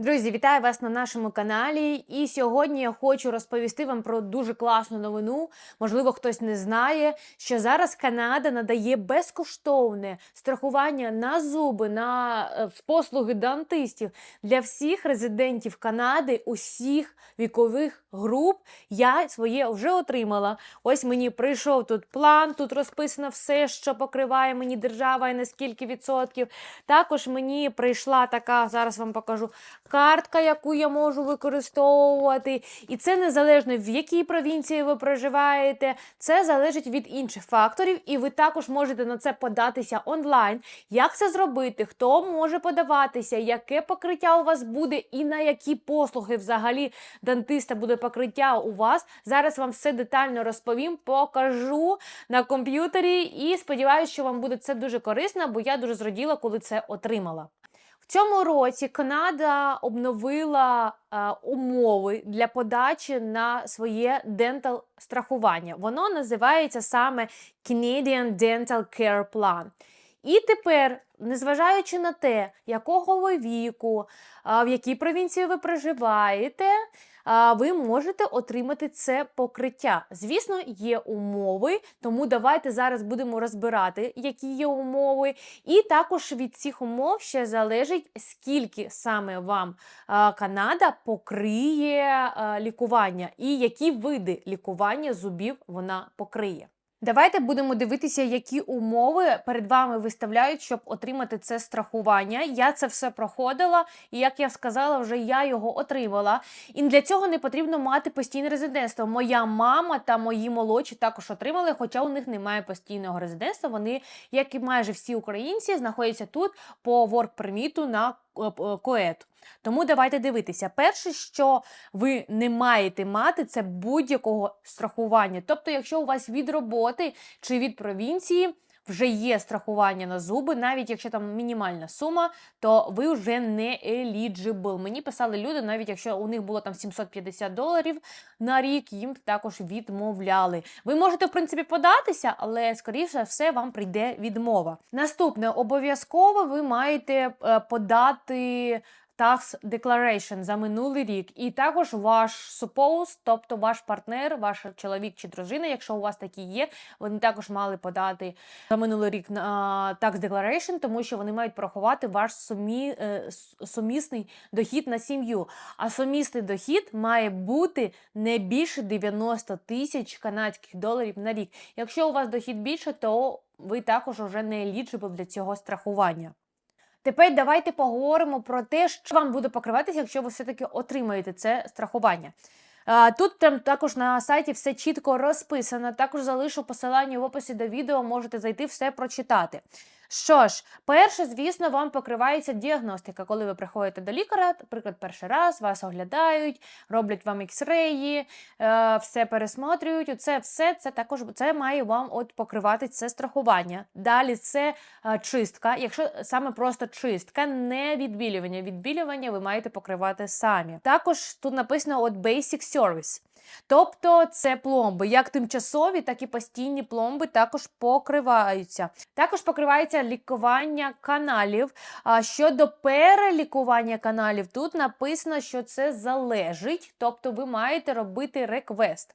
Друзі, вітаю вас на нашому каналі. І сьогодні я хочу розповісти вам про дуже класну новину. Можливо, хтось не знає, що зараз Канада надає безкоштовне страхування на зуби, на е, послуги дантистів для всіх резидентів Канади, усіх вікових груп. Я своє вже отримала. Ось мені прийшов тут план, тут розписано все, що покриває мені держава і на скільки відсотків. Також мені прийшла така, зараз вам покажу картка, яку я можу використовувати. І це незалежно в якій провінції ви проживаєте. Це залежить від інших факторів, і ви також можете на це податися онлайн. Як це зробити? Хто може подаватися, яке покриття у вас буде, і на які послуги взагалі дантиста буде покриття у вас? Зараз вам все детально розповім, покажу на комп'ютері і сподіваюся, що вам буде це дуже корисно, бо я дуже зраділа, коли це отримала. Цьому році Канада обновила е, умови для подачі на своє дентал страхування. Воно називається саме Canadian Dental Care Plan. І тепер, незважаючи на те, якого ви віку, в якій провінції ви проживаєте, ви можете отримати це покриття. Звісно, є умови, тому давайте зараз будемо розбирати, які є умови. І також від цих умов ще залежить, скільки саме вам Канада покриє лікування і які види лікування зубів вона покриє. Давайте будемо дивитися, які умови перед вами виставляють, щоб отримати це страхування. Я це все проходила, і як я сказала, вже я його отримала. І для цього не потрібно мати постійне резидентство. Моя мама та мої молодші також отримали, хоча у них немає постійного резидентства. Вони, як і майже всі українці, знаходяться тут по ворк-перміту на е, е, коету. Тому давайте дивитися. Перше, що ви не маєте мати, це будь-якого страхування. Тобто, якщо у вас від роботи чи від провінції вже є страхування на зуби, навіть якщо там мінімальна сума, то ви вже не eligible. Мені писали люди, навіть якщо у них було там 750 доларів на рік, їм також відмовляли. Ви можете, в принципі, податися, але скоріше все вам прийде відмова. Наступне обов'язково ви маєте е, подати. Tax Declaration за минулий рік, і також ваш suppose, тобто ваш партнер, ваш чоловік чи дружина, якщо у вас такі є, вони також мали подати за минулий рік на Tax Declaration, тому що вони мають порахувати ваш сумі, е, сумісний дохід на сім'ю. А сумісний дохід має бути не більше 90 тисяч канадських доларів на рік. Якщо у вас дохід більше, то ви також вже не eligible для цього страхування. Тепер давайте поговоримо про те, що вам буде покриватися, якщо ви все-таки отримаєте це страхування. Тут там також на сайті все чітко розписано. Також залишу посилання в описі до відео, можете зайти все прочитати. Що ж, перше, звісно, вам покривається діагностика, коли ви приходите до лікаря, наприклад, перший раз вас оглядають, роблять вам ікс-реї, е, все пересмотрюють. Оце все це також це має вам от покривати це страхування. Далі це е, чистка. Якщо саме просто чистка, не відбілювання. Відбілювання ви маєте покривати самі. Також тут написано от Basic Service. Тобто це пломби, як тимчасові, так і постійні пломби також покриваються. Також покривається лікування каналів. А щодо перелікування каналів, тут написано, що це залежить, тобто ви маєте робити реквест.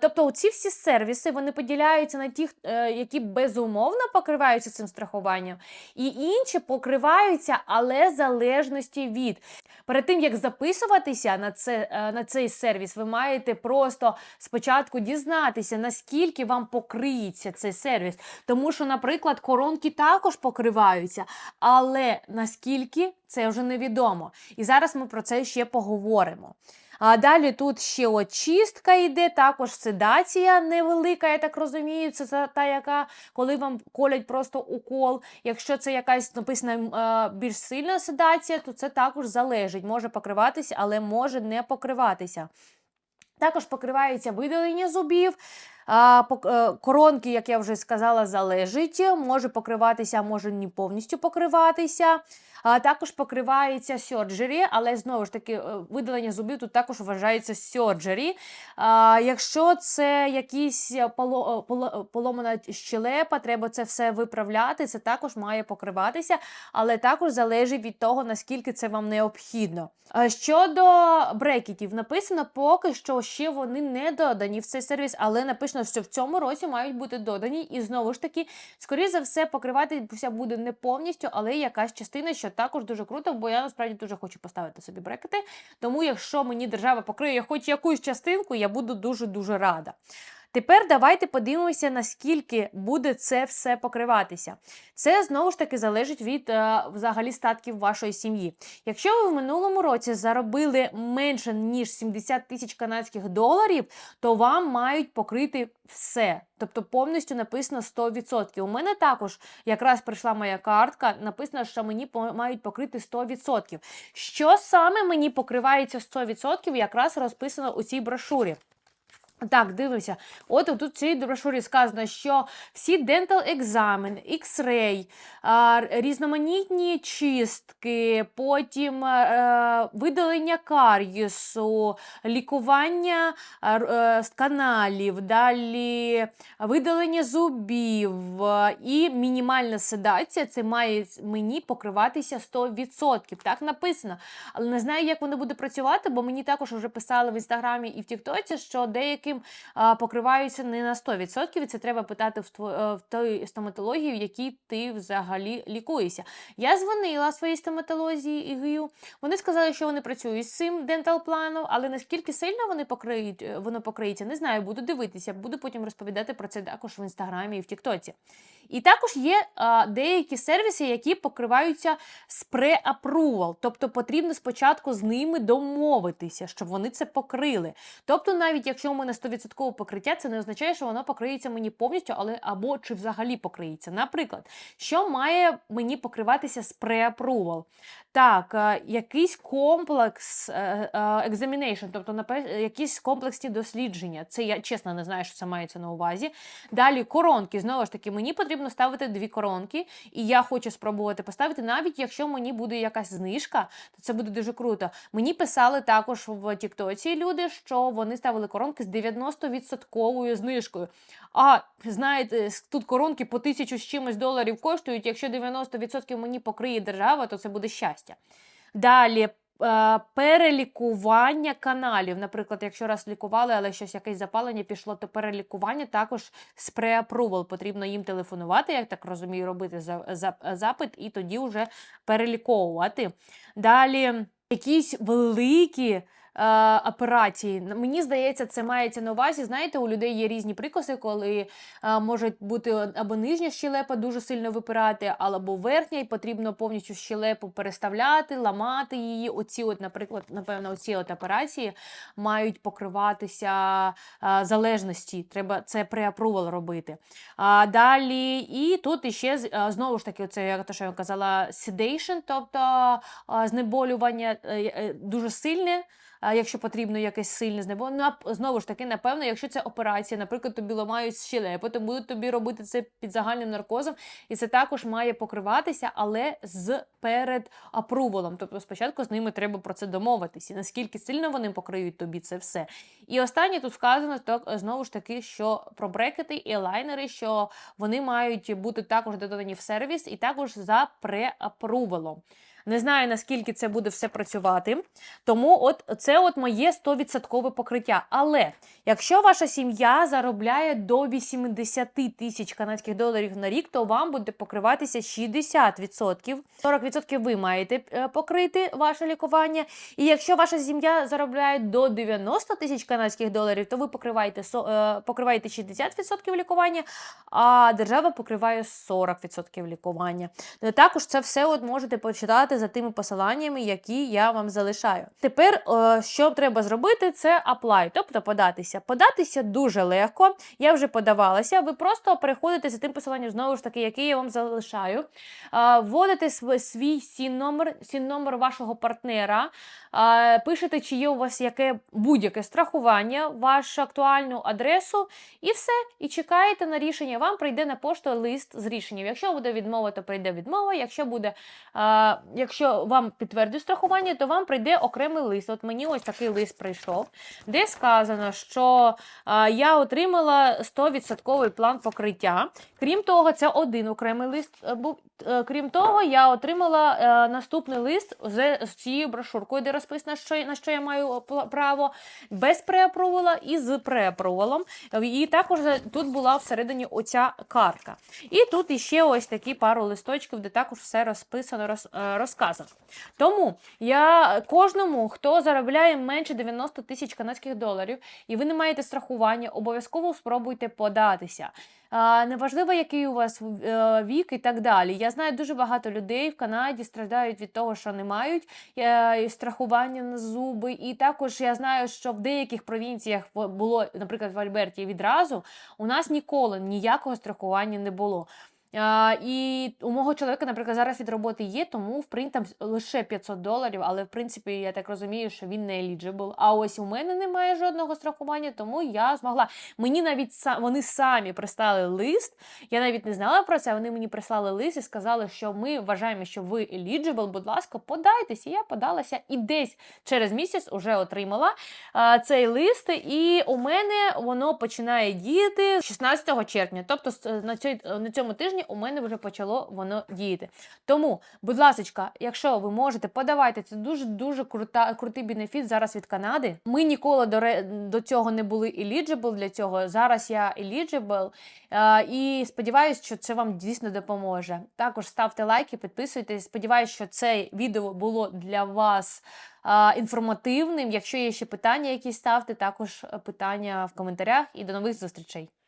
Тобто, ці всі сервіси вони поділяються на ті, е, які безумовно покриваються цим страхуванням, і інші покриваються, але залежності від. Перед тим як записуватися на це е, на цей сервіс, ви маєте просто спочатку дізнатися, наскільки вам покриється цей сервіс. Тому що, наприклад, коронки також покриваються, але наскільки це вже невідомо. І зараз ми про це ще поговоримо. А далі тут ще очистка йде, також седація невелика, я так розумію. Це та, яка, коли вам колять просто укол. Якщо це якась написана е, більш сильна седація, то це також залежить. Може покриватися, але може не покриватися. Також покривається видалення зубів. Е, коронки, як я вже сказала, залежить. Може покриватися, може не повністю покриватися. Також покривається surgery, але знову ж таки, е, видалення зубів тут також вважається. А, якщо це якісь е, е, поломана щелепа, треба це все виправляти. Це також має покриватися, але також залежить від того, наскільки це вам необхідно. Щодо брекетів, написано поки що ще вони не додані в цей сервіс, але написано, що в цьому році мають бути додані. І знову ж таки, скоріше за все, покриватися буде не повністю, але якась частина, що також дуже круто, бо я насправді дуже хочу поставити собі брекети. Тому, якщо мені держава покриє хоч якусь частинку, я буду дуже дуже рада. Тепер давайте подивимося, наскільки буде це все покриватися. Це знову ж таки залежить від е, взагалі статків вашої сім'ї. Якщо ви в минулому році заробили менше ніж 70 тисяч канадських доларів, то вам мають покрити все. Тобто повністю написано 100%. У мене також якраз прийшла моя картка, написано, що мені мають покрити 100%. Що саме мені покривається 100%, якраз розписано у цій брошурі. Так, дивимося. От тут в цій брошурі сказано, що всі dental екзамен, X-ray, різноманітні чистки, потім е, видалення кар'єсу, лікування е, е, каналів, далі видалення зубів і мінімальна седація, це має мені покриватися 100%. Так написано. Але не знаю, як воно буде працювати, бо мені також вже писали в інстаграмі і в Тіктоці, що деяким а, покриваються не на 100%, і це треба питати в, е, той стоматології, в якій ти взагалі лікуєшся. Я дзвонила своїй стоматології ігою. Вони сказали, що вони працюють з цим дентал планом, але наскільки сильно вони покриють, е, воно покриється, не знаю, буду дивитися, буду потім розповідати про це також в інстаграмі і в Тіктоці. І також є а, деякі сервіси, які покриваються з pre-approval, тобто потрібно спочатку з ними домовитися, щоб вони це покрили. Тобто, навіть якщо у мене 100% покриття, це не означає, що воно покриється мені повністю, але або чи взагалі покриється. Наприклад, що має мені покриватися з pre-approval? Так, е, якийсь комплекс е, е, тобто якісь комплексні дослідження. Це я чесно не знаю, що це мається на увазі. Далі коронки. Знову ж таки, мені потрібно ставити дві коронки, і я хочу спробувати поставити, навіть якщо мені буде якась знижка, то це буде дуже круто. Мені писали також в Тіктоці люди, що вони ставили коронки з 90% знижкою. А знаєте, тут коронки по тисячу з чимось доларів коштують. Якщо 90% мені покриє держава, то це буде щастя. Далі. е, Перелікування каналів. Наприклад, якщо раз лікували, але щось якесь запалення пішло, то перелікування також з pre-approval. Потрібно їм телефонувати, я так розумію, робити за- за- запит і тоді вже переліковувати. Далі якісь великі. Е, Операції. Мені здається, це мається на увазі. Знаєте, у людей є різні прикоси, коли е, може бути або нижня щелепа дуже сильно випирати, або верхня, і потрібно повністю щелепу переставляти, ламати її. Оці, от, наприклад, напевно, оці от операції мають покриватися е, залежності. Треба це преапрувал робити. А, далі, і тут іще знову ж таки, це те, що я казала, sedation, тобто знеболювання дуже сильне. Якщо потрібно якесь сильне знеболювання, Ну, знову ж таки, напевно, якщо це операція, наприклад, тобі ламають щелепу, то будуть тобі робити це під загальним наркозом, і це також має покриватися, але з перед апрувалом. Тобто спочатку з ними треба про це домовитися. Наскільки сильно вони покриють тобі це все. І останнє тут сказано так, знову ж таки, що про брекети і лайнери, що вони мають бути також додані в сервіс і також за преапрувалом. Не знаю, наскільки це буде все працювати. Тому от це от моє 100% покриття. Але якщо ваша сім'я заробляє до 80 тисяч канадських доларів на рік, то вам буде покриватися 60%. 40% ви маєте е, покрити ваше лікування. І якщо ваша сім'я заробляє до 90 тисяч канадських доларів, то ви покриваєте, е, покриваєте 60% лікування, а держава покриває 40% лікування. Е, Також це все от можете почитати за тими посиланнями, які я вам залишаю. Тепер, е, що треба зробити, це apply, тобто податися. Податися дуже легко. Я вже подавалася. Ви просто переходите за тим посиланням, знову ж таки, яке я вам залишаю. Е, Вводите свій сін-номер, сін-номер вашого партнера, е, пишете, чи є у вас яке будь-яке страхування, вашу актуальну адресу, і все. І чекаєте на рішення. Вам прийде на пошту лист з рішенням. Якщо буде відмова, то прийде відмова. Якщо буде, якщо вам підтвердять страхування, то вам прийде окремий лист. От мені ось такий лист прийшов, де сказано, що а, я отримала 100% план покриття. Крім того, це один окремий лист е, був. Е, Крім того, я отримала е, наступний лист з, з цією брошуркою, де розписано, що, на що я маю право, без преапрувала і з преапрувалом. І також тут була всередині оця картка. І тут іще ось такі пару листочків, де також все розписано, роз, е, розказано. Тому я кожному, хто заробляє менше 90 тисяч канадських доларів, і ви не маєте страхування, обов'язково спробуйте податися. Неважливо, який у вас е, вік і так далі. Я знаю дуже багато людей в Канаді страждають від того, що не мають е, страхування на зуби. І також я знаю, що в деяких провінціях було, наприклад, в Альберті відразу у нас ніколи ніякого страхування не було. А, і у мого чоловіка, наприклад, зараз від роботи є, тому в там лише 500 доларів, але в принципі я так розумію, що він не eligible. А ось у мене немає жодного страхування, тому я змогла. Мені навіть вони самі прислали лист. Я навіть не знала про це. Вони мені прислали лист і сказали, що ми вважаємо, що ви eligible, будь ласка, подайтесь. І я подалася і десь через місяць уже отримала а, цей лист. І у мене воно починає діяти 16 червня. Тобто на, цій, на цьому тижні у мене вже почало воно діяти. Тому, будь ласка, якщо ви можете, подавайте. Це дуже дуже крута, крутий бенефіт зараз від Канади. Ми ніколи до, до цього не були eligible для цього. Зараз я eligible. Е, і сподіваюся, що це вам дійсно допоможе. Також ставте лайки, підписуйтесь. Сподіваюся, що це відео було для вас е, інформативним. Якщо є ще питання, якісь ставте, також е, питання в коментарях. І до нових зустрічей.